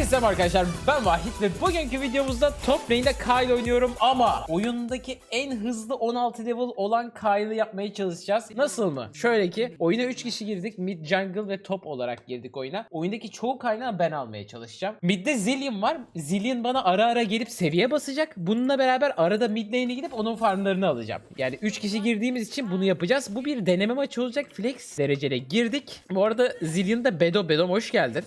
Herkese selam arkadaşlar ben Vahit ve bugünkü videomuzda top lane'de Kyle oynuyorum ama oyundaki en hızlı 16 level olan Kyle'ı yapmaya çalışacağız. Nasıl mı? Şöyle ki oyuna 3 kişi girdik mid jungle ve top olarak girdik oyuna. Oyundaki çoğu kaynağı ben almaya çalışacağım. Mid'de Zillion var. Zillion bana ara ara gelip seviye basacak. Bununla beraber arada mid lane'e gidip onun farmlarını alacağım. Yani 3 kişi girdiğimiz için bunu yapacağız. Bu bir deneme maçı olacak. Flex derecede girdik. Bu arada Zillion'da Bedo Bedo hoş geldin.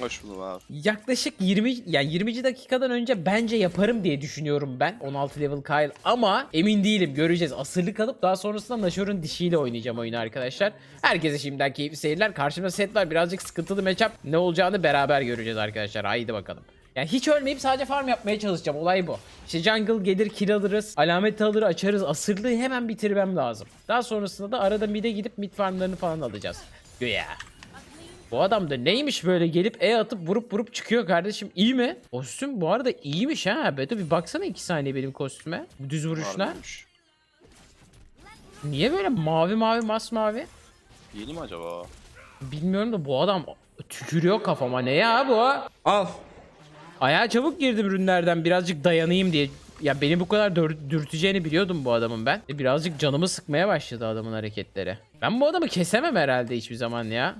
Hoş buldum abi. Yaklaşık 20 yani 20. dakikadan önce bence yaparım diye düşünüyorum ben 16 level Kyle ama emin değilim göreceğiz. Asırlık alıp daha sonrasında Nashor'un dişiyle oynayacağım oyunu arkadaşlar. Herkese şimdiden keyifli seyirler. Karşımda set var birazcık sıkıntılı matchup. Ne olacağını beraber göreceğiz arkadaşlar. Haydi bakalım. Yani hiç ölmeyip sadece farm yapmaya çalışacağım. Olay bu. İşte jungle gelir kill alırız. Alamet alır açarız. Asırlığı hemen bitirmem lazım. Daha sonrasında da arada mid'e gidip mid farmlarını falan alacağız. Güya. Bu adam da neymiş böyle gelip E atıp vurup vurup çıkıyor kardeşim. İyi mi? Kostüm bu arada iyiymiş ha. Beto bir baksana 2 saniye benim kostüme. Bu düz vuruşlar. Harbiymiş. Niye böyle mavi mavi masmavi? Yeni mi acaba? Bilmiyorum da bu adam tükürüyor kafama. Ne ya bu? Al. Ayağa çabuk girdim ürünlerden birazcık dayanayım diye. Ya beni bu kadar dür- dürteceğini biliyordum bu adamın ben. Birazcık canımı sıkmaya başladı adamın hareketleri. Ben bu adamı kesemem herhalde hiçbir zaman ya.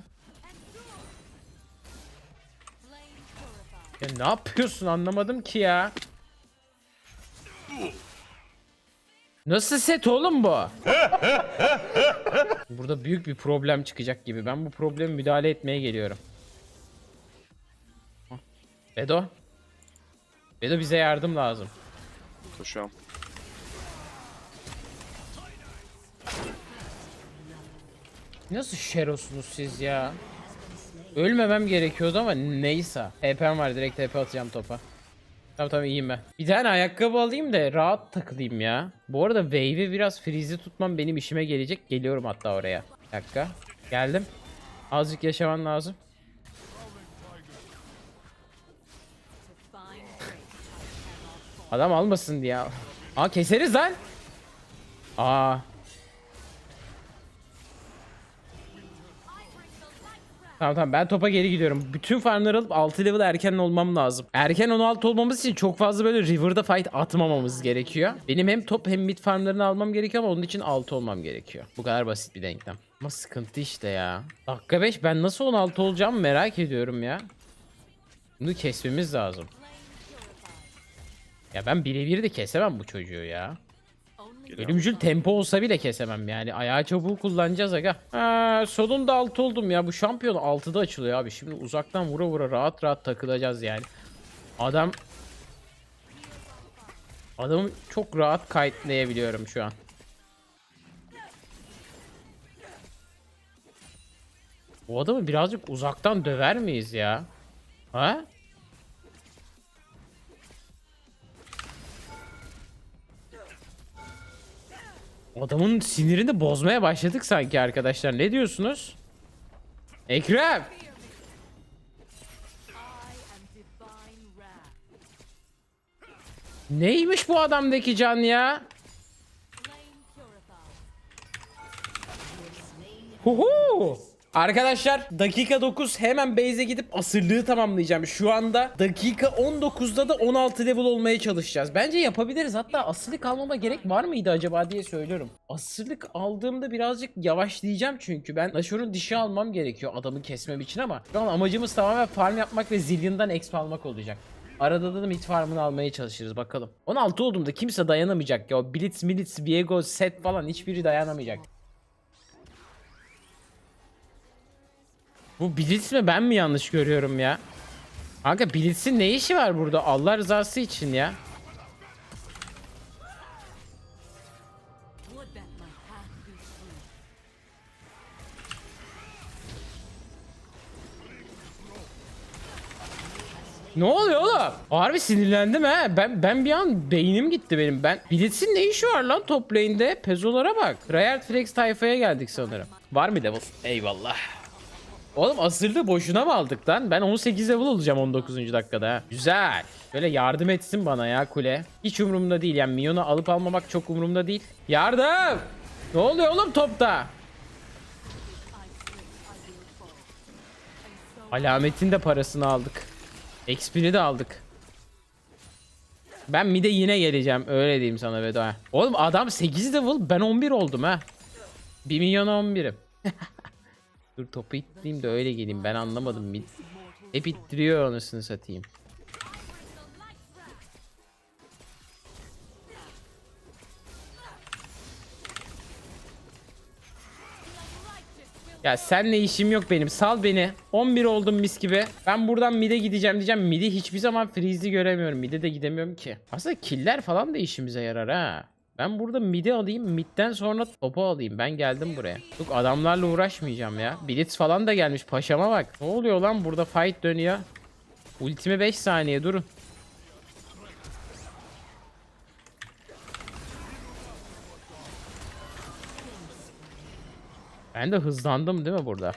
Ya ne yapıyorsun anlamadım ki ya. Nasıl set oğlum bu? Burada büyük bir problem çıkacak gibi. Ben bu problemi müdahale etmeye geliyorum. Bedo. Bedo bize yardım lazım. Koşuyorum. Nasıl şerosunuz siz ya? Ölmemem gerekiyordu ama neyse. TP'm var direkt TP atacağım topa. Tamam tamam iyiyim ben. Bir tane ayakkabı alayım da rahat takılayım ya. Bu arada wave'i biraz freeze'i tutmam benim işime gelecek. Geliyorum hatta oraya. Bir dakika. Geldim. Azıcık yaşaman lazım. Adam almasın diye. Aa keseriz lan. Aa. Tamam tamam ben topa geri gidiyorum. Bütün farmları alıp 6 level erken olmam lazım. Erken 16 olmamız için çok fazla böyle river'da fight atmamamız gerekiyor. Benim hem top hem mid farmlarını almam gerekiyor ama onun için 6 olmam gerekiyor. Bu kadar basit bir denklem. Ama sıkıntı işte ya. Dakika 5 ben nasıl 16 olacağımı merak ediyorum ya. Bunu kesmemiz lazım. Ya ben birebir de kesemem bu çocuğu ya. Ölümcül tempo olsa bile kesemem yani. Ayağı çabuğu kullanacağız aga. Ha, sonunda 6 oldum ya. Bu şampiyon 6'da açılıyor abi. Şimdi uzaktan vura vura rahat rahat takılacağız yani. Adam Adamı çok rahat kayıtlayabiliyorum şu an. Bu adamı birazcık uzaktan döver miyiz ya? Ha? Adamın sinirini bozmaya başladık sanki arkadaşlar. Ne diyorsunuz? Ekrem! Neymiş bu adamdaki can ya? Huhu! Arkadaşlar dakika 9 hemen base'e gidip asırlığı tamamlayacağım. Şu anda dakika 19'da da 16 level olmaya çalışacağız. Bence yapabiliriz. Hatta asırlık almama gerek var mıydı acaba diye söylüyorum. Asırlık aldığımda birazcık yavaşlayacağım çünkü ben Nashor'un dişi almam gerekiyor adamı kesmem için ama şu an amacımız tamamen farm yapmak ve Zillion'dan exp almak olacak. Arada da mid farmını almaya çalışırız bakalım. 16 olduğumda kimse dayanamayacak ya. Blitz, Militz, Viego, Set falan hiçbiri dayanamayacak. Bu Blitz mi ben mi yanlış görüyorum ya? Kanka Blitz'in ne işi var burada Allah rızası için ya? Ne oluyor oğlum? Harbi sinirlendim ha. Ben ben bir an beynim gitti benim. Ben Blitz'in ne işi var lan top lane'de? Pezolara bak. Rayard Flex tayfaya geldik sanırım. Var mı Devil? Eyvallah. Oğlum asırlığı boşuna mı aldık lan? Ben 18 level olacağım 19. dakikada. Güzel. Böyle yardım etsin bana ya kule. Hiç umurumda değil yani minyonu alıp almamak çok umurumda değil. Yardım! Ne oluyor oğlum topta? Alametin de parasını aldık. XP'ni de aldık. Ben mid'e yine geleceğim. Öyle diyeyim sana Vedo. Oğlum adam 8 level ben 11 oldum ha. 1 milyon 11'im. Dur topu itleyeyim de öyle geleyim. Ben anlamadım. Mid. Hep ittiriyor anasını satayım. Ya senle işim yok benim. Sal beni. 11 oldum mis gibi. Ben buradan mid'e gideceğim diyeceğim. Mid'i hiçbir zaman freeze'i göremiyorum. Mid'e de gidemiyorum ki. Aslında killer falan da işimize yarar ha. Ben burada mid'i alayım. Mid'den sonra topu alayım. Ben geldim buraya. Yok adamlarla uğraşmayacağım ya. Blitz falan da gelmiş. Paşama bak. Ne oluyor lan? Burada fight dönüyor. Ultime 5 saniye durun. Ben de hızlandım değil mi burada?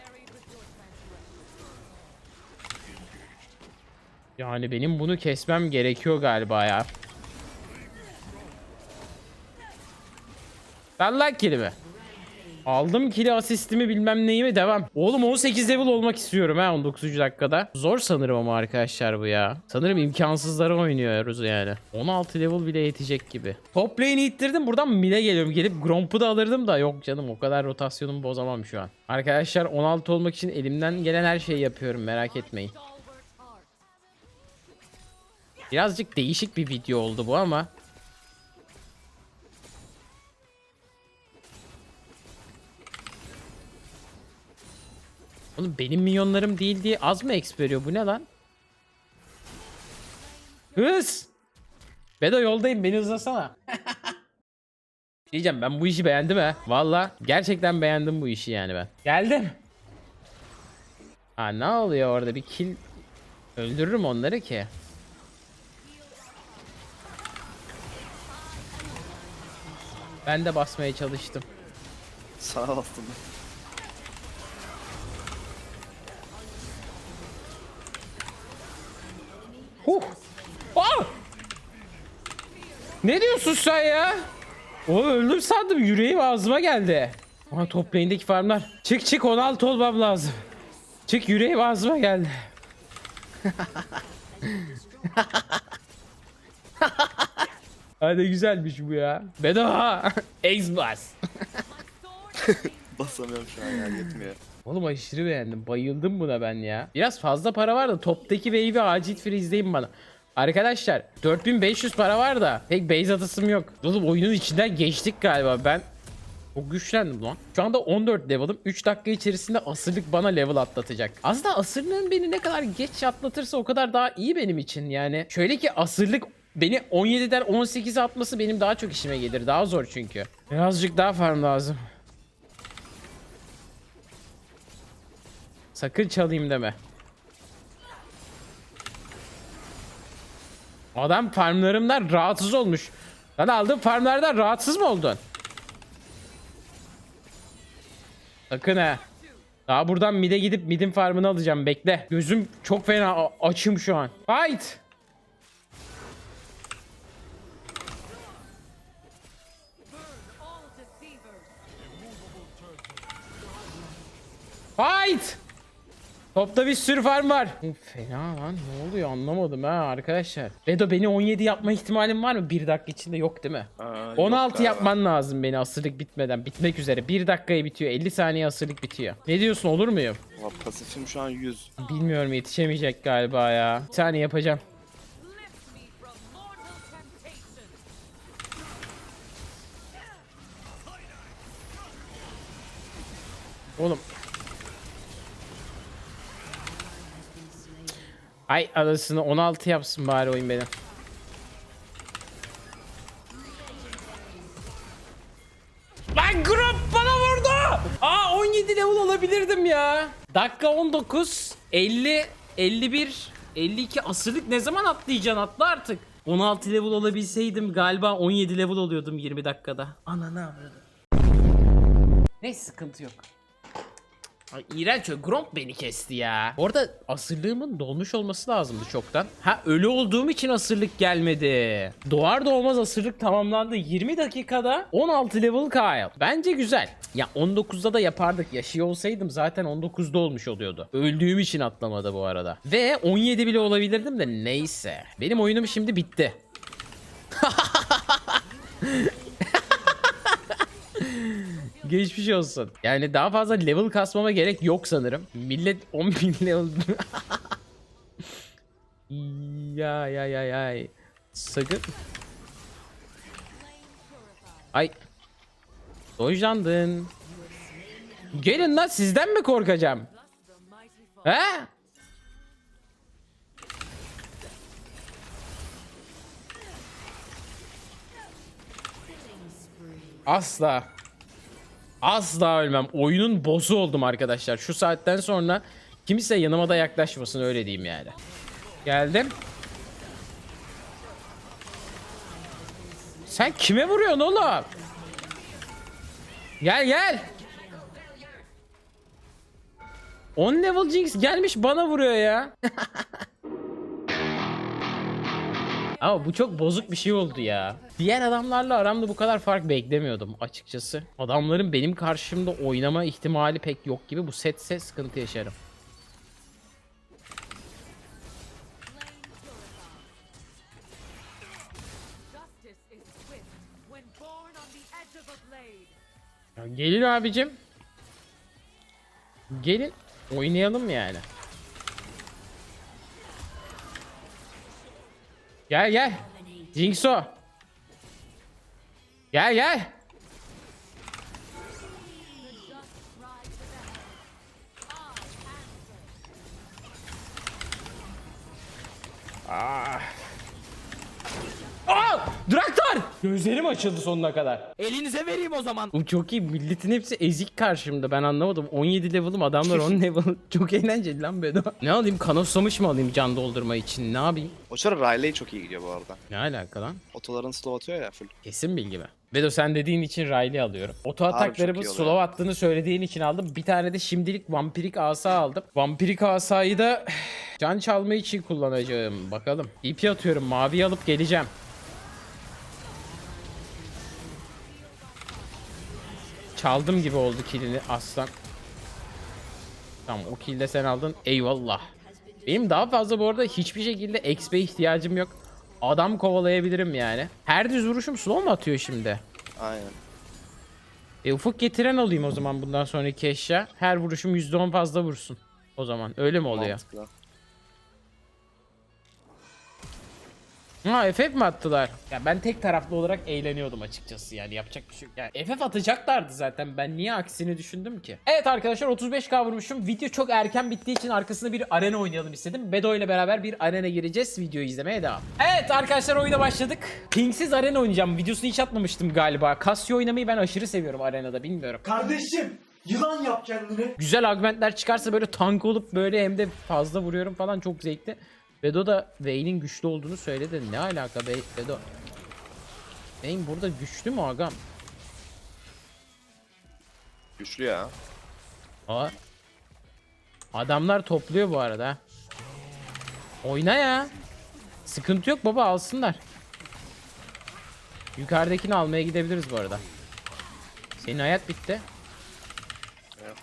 Yani benim bunu kesmem gerekiyor galiba ya. Ben lan kilimi. Aldım kili asistimi bilmem neyimi devam. Oğlum 18 level olmak istiyorum ha 19. dakikada. Zor sanırım ama arkadaşlar bu ya. Sanırım imkansızları oynuyoruz yani. 16 level bile yetecek gibi. Top lane'i ittirdim buradan mid'e geliyorum. Gelip Gromp'u da alırdım da yok canım o kadar rotasyonumu bozamam şu an. Arkadaşlar 16 olmak için elimden gelen her şeyi yapıyorum merak etmeyin. Birazcık değişik bir video oldu bu ama Oğlum benim milyonlarım değil diye az mı exp veriyor? Bu ne lan? Hız! Bedo yoldayım beni hızlasana. Diyeceğim ben bu işi beğendim ha. Valla gerçekten beğendim bu işi yani ben. Geldim. Ha ne oluyor orada bir kill öldürürüm onları ki. Ben de basmaya çalıştım. Sana bastım. Huh. Aa! Ne diyorsun sen ya? O öldüm sandım. Yüreğim ağzıma geldi. Aha top lane'deki farmlar. Çık çık 16 olmam lazım. Çık yüreğim ağzıma geldi. Hadi güzelmiş bu ya. Bedava. Xbox. Basamıyorum şu an ya yetmiyor. Oğlum aşırı beğendim. Bayıldım buna ben ya. Biraz fazla para var da toptaki wave'i acil freeze'deyin bana. Arkadaşlar 4500 para var da pek base atasım yok. Oğlum oyunun içinden geçtik galiba ben. Çok güçlendim lan. Şu anda 14 level'ım. 3 dakika içerisinde asırlık bana level atlatacak. Aslında asırlığın beni ne kadar geç atlatırsa o kadar daha iyi benim için yani. Şöyle ki asırlık beni 17'den 18'e atması benim daha çok işime gelir. Daha zor çünkü. Birazcık daha farm lazım. Sakın çalayım deme. Adam farmlarımdan rahatsız olmuş. Lan aldığın farmlardan rahatsız mı oldun? Sakın ha. Daha buradan mid'e gidip mid'in farmını alacağım bekle. Gözüm çok fena açım şu an. Fight. Fight. Topta bir sürü farm var. Fena lan ne oluyor anlamadım ha arkadaşlar. Bedo beni 17 yapma ihtimalim var mı? Bir dakika içinde yok değil mi? Aa, yok 16 galiba. yapman lazım beni asırlık bitmeden. Bitmek üzere. 1 dakikaya bitiyor. 50 saniye asırlık bitiyor. Ne diyorsun olur muyum? Valla pasifim şu an 100. Bilmiyorum yetişemeyecek galiba ya. Bir saniye yapacağım. Oğlum. Ay arasını 16 yapsın bari oyun benim. Lan grup bana vurdu. Aa 17 level olabilirdim ya. Dakika 19, 50, 51, 52 asırlık ne zaman atlayacaksın atla artık. 16 level olabilseydim galiba 17 level oluyordum 20 dakikada. Ananı avradım. Neyse sıkıntı yok. Ay, iğrenç. Gromp beni kesti ya. Orada asırlığımın dolmuş olması lazımdı çoktan. Ha ölü olduğum için asırlık gelmedi. Doğar doğmaz asırlık tamamlandı. 20 dakikada 16 level Kyle. Bence güzel. Ya 19'da da yapardık. Yaşıyor olsaydım zaten 19'da olmuş oluyordu. Öldüğüm için atlamadı bu arada. Ve 17 bile olabilirdim de neyse. Benim oyunum şimdi bitti. Geçmiş olsun. Yani daha fazla level kasmama gerek yok sanırım. Millet 10.000 level... ya ya ya ya. Sakın. Ay. Dojlandın. Gelin lan sizden mi korkacağım? He? Asla. Asla ölmem. Oyunun bozu oldum arkadaşlar. Şu saatten sonra kimse yanıma da yaklaşmasın öyle diyeyim yani. Geldim. Sen kime vuruyorsun oğlum? Gel gel. 10 level Jinx gelmiş bana vuruyor ya. Ama bu çok bozuk bir şey oldu ya. Diğer adamlarla aramda bu kadar fark beklemiyordum açıkçası. Adamların benim karşımda oynama ihtimali pek yok gibi. Bu setse sıkıntı yaşarım. Ya gelin abicim. Gelin. Oynayalım yani. Gel gel. Jinxo. Gel gel. Gözlerim açıldı sonuna kadar. Elinize vereyim o zaman. Bu çok iyi. Milletin hepsi ezik karşımda. Ben anlamadım. 17 level'ım adamlar 10 level. çok eğlenceli lan Bedo. Ne alayım? Kanoslamış mı alayım can doldurma için? Ne yapayım? O sıra Riley çok iyi gidiyor bu arada. Ne alaka lan? Otoların slow atıyor ya full. Kesin bilgi mi? Bedo sen dediğin için Riley alıyorum. Oto ataklarımı iyi oluyor. slow attığını söylediğin için aldım. Bir tane de şimdilik vampirik asa aldım. Vampirik asayı da can çalma için kullanacağım. Bakalım. İpi atıyorum. Mavi alıp geleceğim. Çaldım gibi oldu killini aslan. Tamam o kill de sen aldın. Eyvallah. Benim daha fazla bu arada hiçbir şekilde XP ihtiyacım yok. Adam kovalayabilirim yani. Her düz vuruşum slow mu atıyor şimdi? Aynen. E ufuk getiren alayım o zaman bundan sonraki eşya. Her vuruşum %10 fazla vursun. O zaman öyle mi oluyor? Mantıklı. Ha FF mi attılar? Ya ben tek taraflı olarak eğleniyordum açıkçası yani yapacak bir şey yok. Yani FF atacaklardı zaten ben niye aksini düşündüm ki? Evet arkadaşlar 35k vurmuşum. Video çok erken bittiği için arkasında bir arena oynayalım istedim. Bedo ile beraber bir arena gireceğiz. Videoyu izlemeye devam. Evet arkadaşlar oyuna başladık. Pingsiz arena oynayacağım. Videosunu hiç atmamıştım galiba. Casio oynamayı ben aşırı seviyorum arenada bilmiyorum. Kardeşim yılan yap kendini. Güzel augmentler çıkarsa böyle tank olup böyle hem de fazla vuruyorum falan çok zevkli. Bedo da Vayne'in güçlü olduğunu söyledi. Ne alaka Be Bedo? Vayne burada güçlü mü agam? Güçlü ya. Aa. Adamlar topluyor bu arada. Oyna ya. Sıkıntı yok baba alsınlar. Yukarıdakini almaya gidebiliriz bu arada. Senin hayat bitti.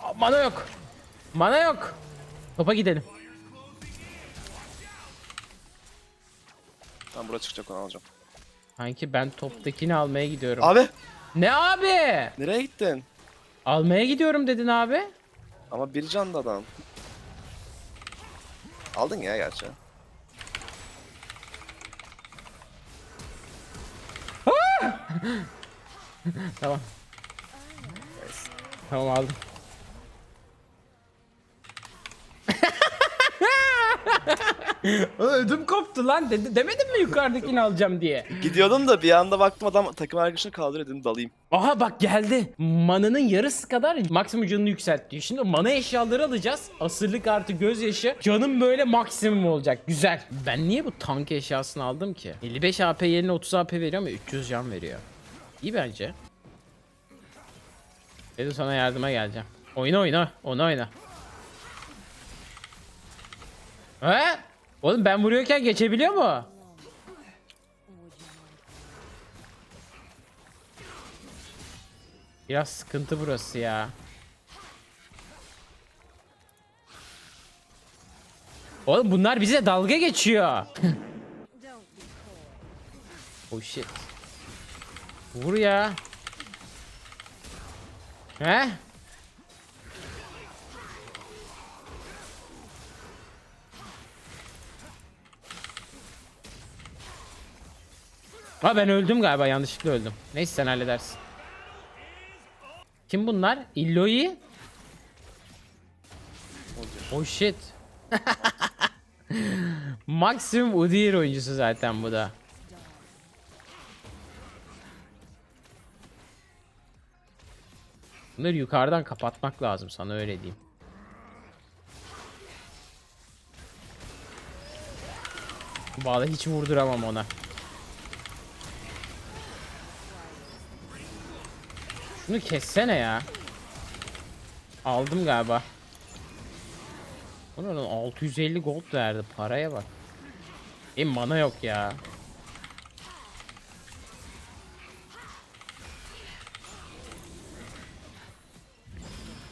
Aa, Mana yok. Mana yok. Topa gidelim. Ben buraya çıkacak onu alacağım. Sanki ben toptakini almaya gidiyorum. Abi! Ne abi? Nereye gittin? Almaya gidiyorum dedin abi. Ama bir canlı adam. Aldın ya gerçi. Tamam. Tamam aldım. Ödüm koptu lan dedi. Demedim mi yukarıdakini alacağım diye. Gidiyordum da bir anda baktım adam takım arkadaşını kaldırıyor dedim dalayım. Aha bak geldi. Mananın yarısı kadar maksimum canını yükseltiyor. Şimdi mana eşyaları alacağız. Asırlık artı gözyaşı. Canım böyle maksimum olacak. Güzel. Ben niye bu tank eşyasını aldım ki? 55 AP yerine 30 AP veriyor ama 300 can veriyor. İyi bence. Dedim sana yardıma geleceğim. Oyna oyna. Onu oyna. He? Oğlum ben vuruyorken geçebiliyor mu? Biraz sıkıntı burası ya. Oğlum bunlar bize dalga geçiyor. oh shit. Vur ya. He? Ha ben öldüm galiba yanlışlıkla öldüm. Neyse sen halledersin. Kim bunlar? Illoi? Oh shit. Maksimum Udyr oyuncusu zaten bu da. Bunları yukarıdan kapatmak lazım sana öyle diyeyim. Vallahi hiç vurduramam ona. Şunu kessene ya. Aldım galiba. Onun 650 gold verdi paraya bak. Benim mana yok ya.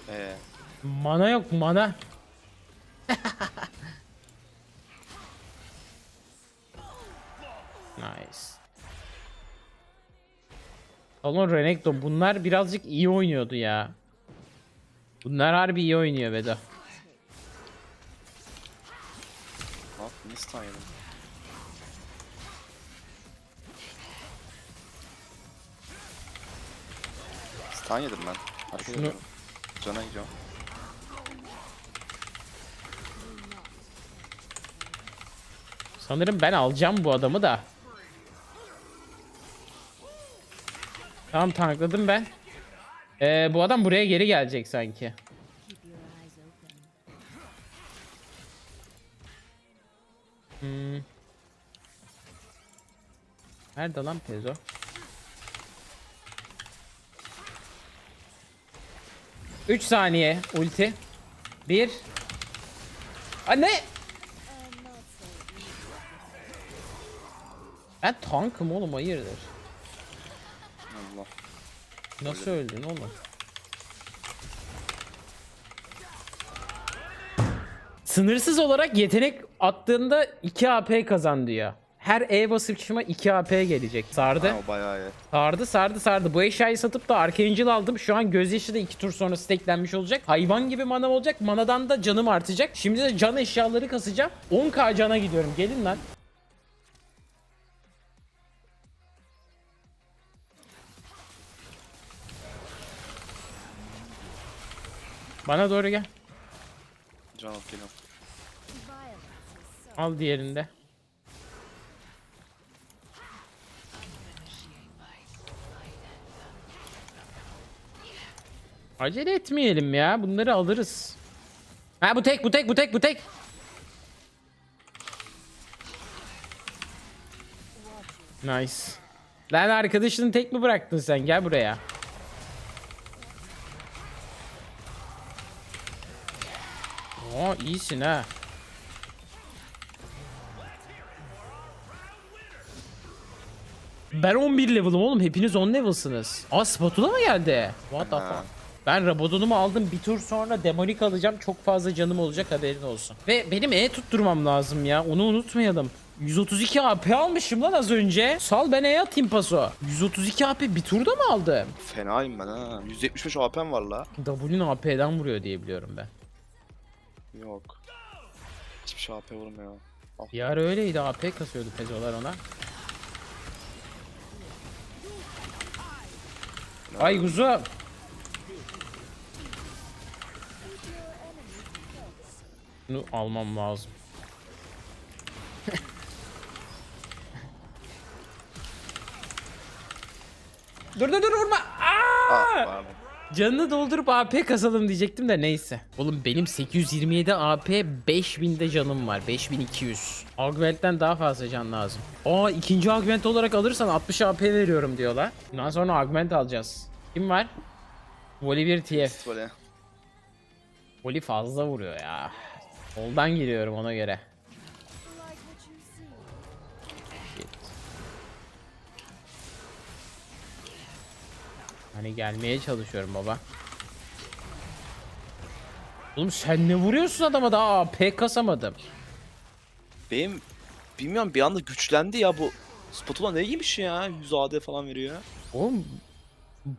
Ee, Mana yok mana. Talon Renekton bunlar birazcık iyi oynuyordu ya. Bunlar harbi iyi oynuyor? Ne stun yedin? Stun yedim ben. Hareket Şunu- ediyorum. Cana gidiyorum. Sanırım ben alacağım bu adamı da. Tamam tankladım ben. Ee, bu adam buraya geri gelecek sanki. Hmm. Nerede lan Pezo? Üç saniye ulti. Bir. Anne! Ben tankım oğlum hayırdır? Nasıl öldün oğlum? Sınırsız olarak yetenek attığında 2 AP kazan diyor. Her E basışıma 2 AP gelecek. Sardı. Ha, o bayağı iyi. Sardı sardı sardı. Bu eşyayı satıp da Archangel aldım. Şu an gözyaşı da 2 tur sonra stacklenmiş olacak. Hayvan gibi mana olacak. Manadan da canım artacak. Şimdi de can eşyaları kasacağım. 10k cana gidiyorum. Gelin lan. Bana doğru gel. Can alıp geliyorum. Al diğerinde. Acele etmeyelim ya. Bunları alırız. Ha bu tek bu tek bu tek bu tek. Nice. Lan arkadaşını tek mi bıraktın sen? Gel buraya. Oo iyisin ha. Ben 11 level'ım oğlum. Hepiniz 10 level'sınız. Aa spatula mı geldi? What the fuck? Ben Rabadon'umu aldım. Bir tur sonra demonik alacağım. Çok fazla canım olacak haberin olsun. Ve benim E tutturmam lazım ya. Onu unutmayalım. 132 AP almışım lan az önce. Sal ben E atayım paso. 132 AP bir turda mı aldım? Fenayım ben ha. 175 AP'm var la. W'nin AP'den vuruyor diye biliyorum ben. Yok. Hiçbir şey AP vurmuyor. Al. Bir ara öyleydi AP kasıyordu pezolar ona. Ay kuzu. Bunu almam lazım. dur dur dur vurma. Aa! Ah. Canını doldurup AP kasalım diyecektim de neyse. Oğlum benim 827 AP 5000'de canım var. 5200. Augment'ten daha fazla can lazım. Aa ikinci augment olarak alırsan 60 AP veriyorum diyorlar. Bundan sonra augment alacağız. Kim var? Volibear TF. Böyle. Oli fazla vuruyor ya. Soldan giriyorum ona göre. Hani gelmeye çalışıyorum baba. Oğlum sen ne vuruyorsun adama daha AP kasamadım. Benim bilmiyorum bir anda güçlendi ya bu. Spatula ne iyiymiş ya. 100 AD falan veriyor. Oğlum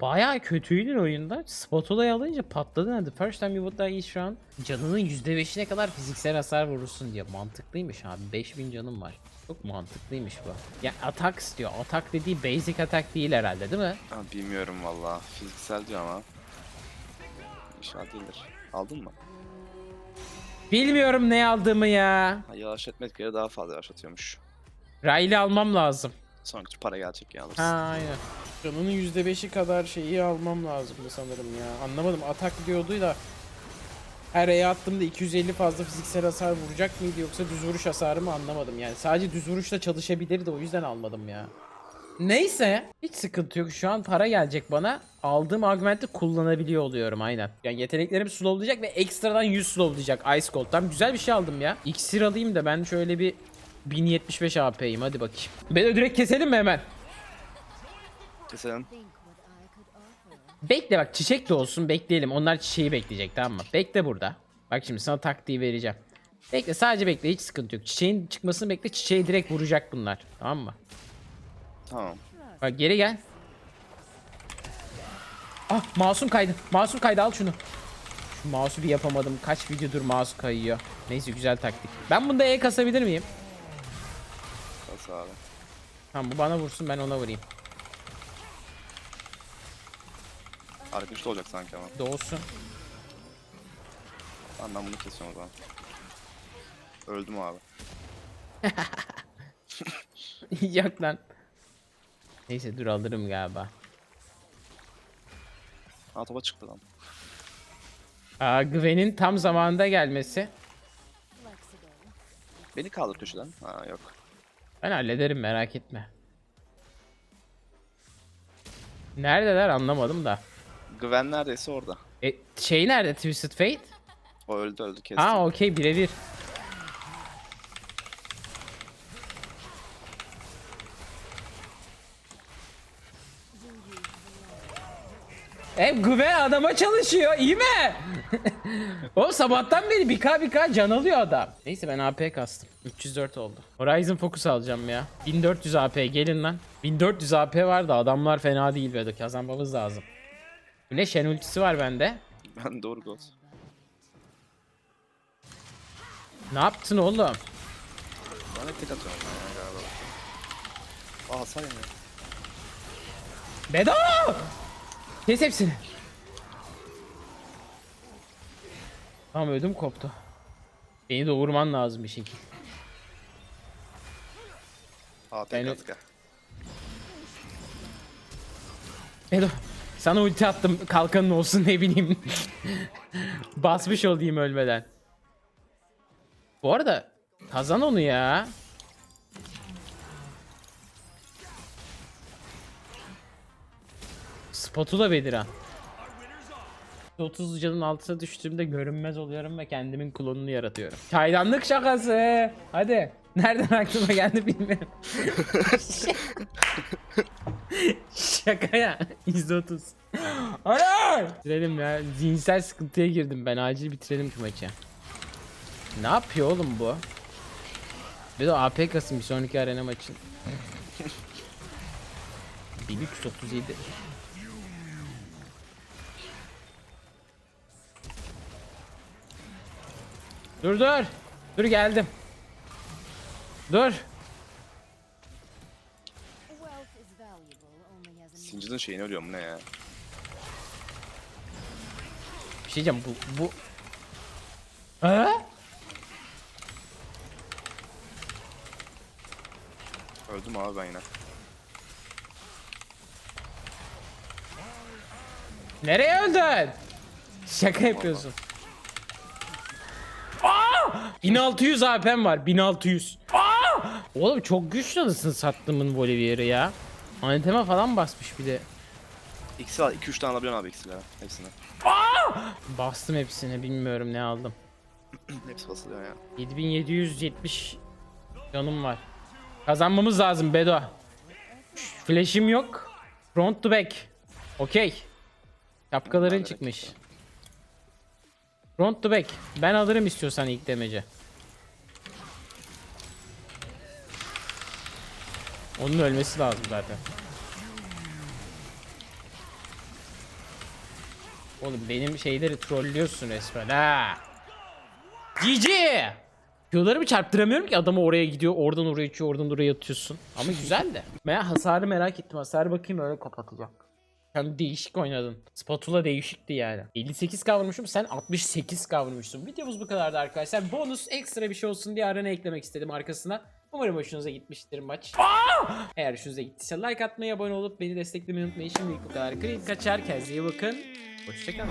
bayağı kötüydün oyunda. Spatula'yı alınca patladın hadi. First time you would die şu an. Canının %5'ine kadar fiziksel hasar vurursun diye. Mantıklıymış abi. 5000 canım var. Çok mantıklıymış bu. Ya atak istiyor. Atak dediği basic atak değil herhalde değil mi? Ha, bilmiyorum valla. Fiziksel diyor ama. İnşallah değildir. Aldın mı? Bilmiyorum ne aldığımı ya. Ha, yavaş etmek göre daha fazla yavaşlatıyormuş. Riley almam lazım. Sonraki para gelecek ya. Ha aynen. Canının %5'i kadar şeyi almam lazımdı sanırım ya. Anlamadım atak diyordu da. Her E'ye attığımda 250 fazla fiziksel hasar vuracak mıydı yoksa düz vuruş hasarı mı anlamadım yani. Sadece düz vuruşla çalışabilirdi o yüzden almadım ya. Neyse hiç sıkıntı yok şu an para gelecek bana. Aldığım augmenti kullanabiliyor oluyorum aynen. Yani yeteneklerim slowlayacak ve ekstradan 100 slowlayacak Ice Cold'dan. Güzel bir şey aldım ya. İksir alayım da ben şöyle bir 1075 AP'yim hadi bakayım. Beni direkt keselim mi hemen? Keselim. Bekle bak çiçek de olsun bekleyelim. Onlar çiçeği bekleyecek tamam mı? Bekle burada. Bak şimdi sana taktiği vereceğim. Bekle sadece bekle hiç sıkıntı yok. Çiçeğin çıkmasını bekle. Çiçeği direkt vuracak bunlar. Tamam mı? Tamam. Bak geri gel. Ah masum kaydı. Masum kaydı al şunu. Şu mouse'u bir yapamadım. Kaç videodur mouse kayıyor. Neyse güzel taktik. Ben bunda E kasabilir miyim? Abi. Tamam bu bana vursun ben ona vurayım. Arkadaşlı olacak sanki ama. Doğsun. Tamam ben bunu kesiyorum o zaman. Öldüm abi. Yok lan. Neyse dur alırım galiba. Ha topa çıktı lan. Aa, Gwen'in tam zamanında gelmesi. Beni kaldır köşeden. Ha yok. Ben hallederim merak etme. Neredeler anlamadım da. Gwen neredeyse orada. E, şey nerede Twisted Fate? O öldü öldü kesti. Ha okey birebir. E Gwen adama çalışıyor iyi mi? o sabahtan beri bir k can alıyor adam. Neyse ben AP kastım. 304 oldu. Horizon Focus alacağım ya. 1400 AP gelin lan. 1400 AP var da adamlar fena değil böyle kazanmamız lazım. Bu ne Shen ultisi var bende. Ben doğru gol. Ne yaptın oğlum? Ben de tek atıyorum ben ya galiba. Aa hasar yemiyor. Bedo! Kes hepsini. Tamam ödüm koptu. Beni doğurman lazım bir şekil. Aa tek Ben- attık ya. Bedo sana ulti attım kalkanın olsun ne bileyim. Basmış olayım ölmeden. Bu arada kazan onu ya. Spatula Bediran. 30 canın altına düştüğümde görünmez oluyorum ve kendimin klonunu yaratıyorum. Çaydanlık şakası. Hadi. Nereden aklıma geldi bilmiyorum. Şaka ya. %30. Ana! Bitirelim ya. Zihinsel sıkıntıya girdim ben. Acil bitirelim şu maçı. Ne yapıyor oğlum bu? Bir de AP kasım bir sonraki arena maçın. 1337. Dur dur. Dur geldim. Dur. Sincinin şeyini ölüyorum ne ya. Bir şey diyeceğim bu bu. Ha? Öldüm abi ben yine. Nereye öldün? Şaka yapıyorsun. Aa! 1600 AP'm var 1600. Aa! Oğlum çok güçlü anasını sattımın Volibear'ı ya. Anteme falan basmış bir de. İkisi var. 2-3 tane alabiliyorsun abi ikisiyle. Hepsini. Bastım hepsini bilmiyorum ne aldım. Hepsi basılıyor ya. 7770 canım var. Kazanmamız lazım Bedo. Flash'im yok. Front to back. Okey. Şapkaların çıkmış. Front to back. Ben alırım istiyorsan ilk demece. Onun ölmesi lazım zaten. Oğlum benim şeyleri trollüyorsun resmen ha. GG! Q'larımı çarptıramıyorum ki adamı oraya gidiyor, oradan oraya geçiyor, oradan oraya atıyorsun. Ama güzel de. Ben hasarı merak ettim. Hasarı bakayım öyle kapatacağım. Sen değişik oynadın. Spatula değişikti yani. 58 kavurmuşum sen 68 kavurmuşsun. Videomuz bu kadardı arkadaşlar. Bonus ekstra bir şey olsun diye arana eklemek istedim arkasına. Umarım hoşunuza gitmiştir maç. Eğer hoşunuza gittiyse like atmayı, abone olup beni desteklemeyi unutmayın. Şimdilik bu kadar. Kredi kaçar. Kendinize iyi bakın. Hoşçakalın.